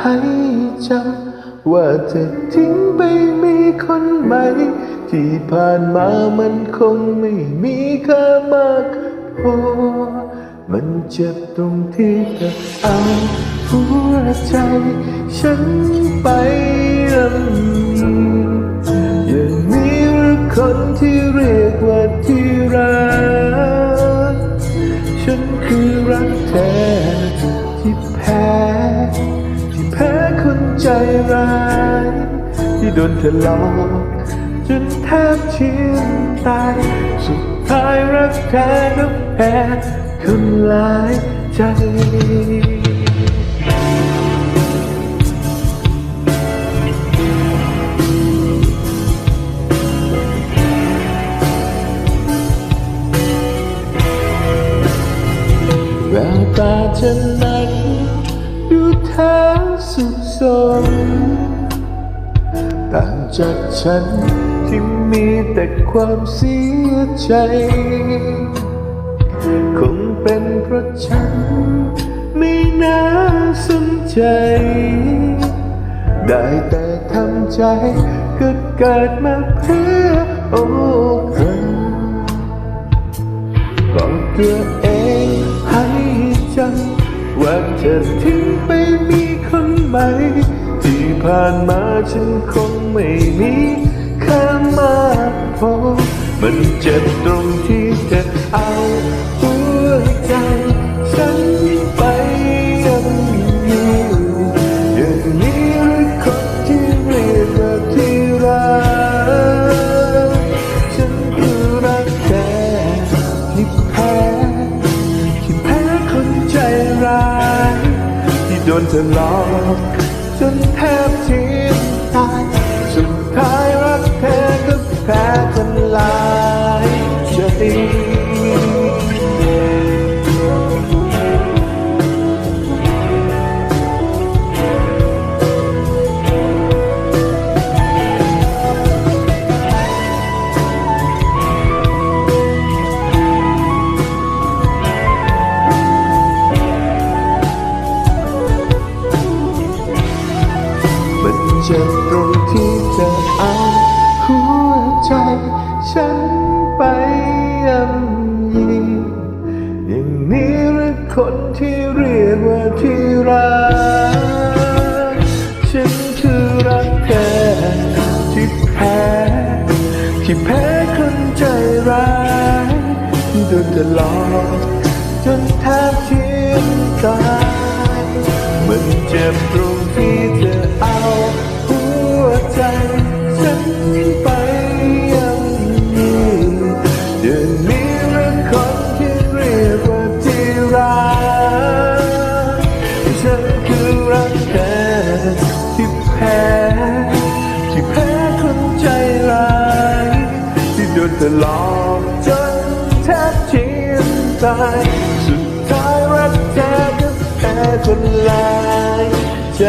ให้จำว่าเธอทิ้งไปมีคนใหม่ ที่ผ่านมามันคงไม่มีค่ามากพอมันเจ็บตรงที่เธอเอาหัวใจ ฉันไปรำอย่างนี้หรือคนที่เรียกว่าที่รัก ฉันคือรักแท้ที่ นเธอหลอกจนแทบเชียนตาย สุดท้ายรักแท้ก็แพ้คนหลายใจแววตาเธอนั้นดูแท้สุขสม จากฉัน ที่มีแต่ความเสียใจ คงเป็นเพราะฉัน ไม่น่าสนใจ ได้แต่ทำใจก็เกิดมาเพื่อโอ้เธอบอกตัวเองให้จำว่าเธอทิ้งไปมีคนใหม่ ที่ผ่านมาฉันคงไม่มีค่ามากพอมันเจ็บตรงที่เธอเอาหัวใจฉันไปยังอยู่อย่างนี้หรือคนที่เรียกว่าที่รักฉันคือรักแท้ที่แพ้ที่แพ้คนใจร้ายที่โดนเธอหลอก จนแทบที เจ็บตรงที่เธอเอาหัวใจ ฉันไปยำยีอย่างนี้หรือคนที่เรียกว่าที่รัก ฉันคือรักแท้ที่แพ้ที่แพ้คนใจร้ายที่โดนเธอหลอกจนแทบเชียนตายมันเจ็บตรงที่ ยนตายสุดท้ายรักแท้ก็แพ้คนหลายใจ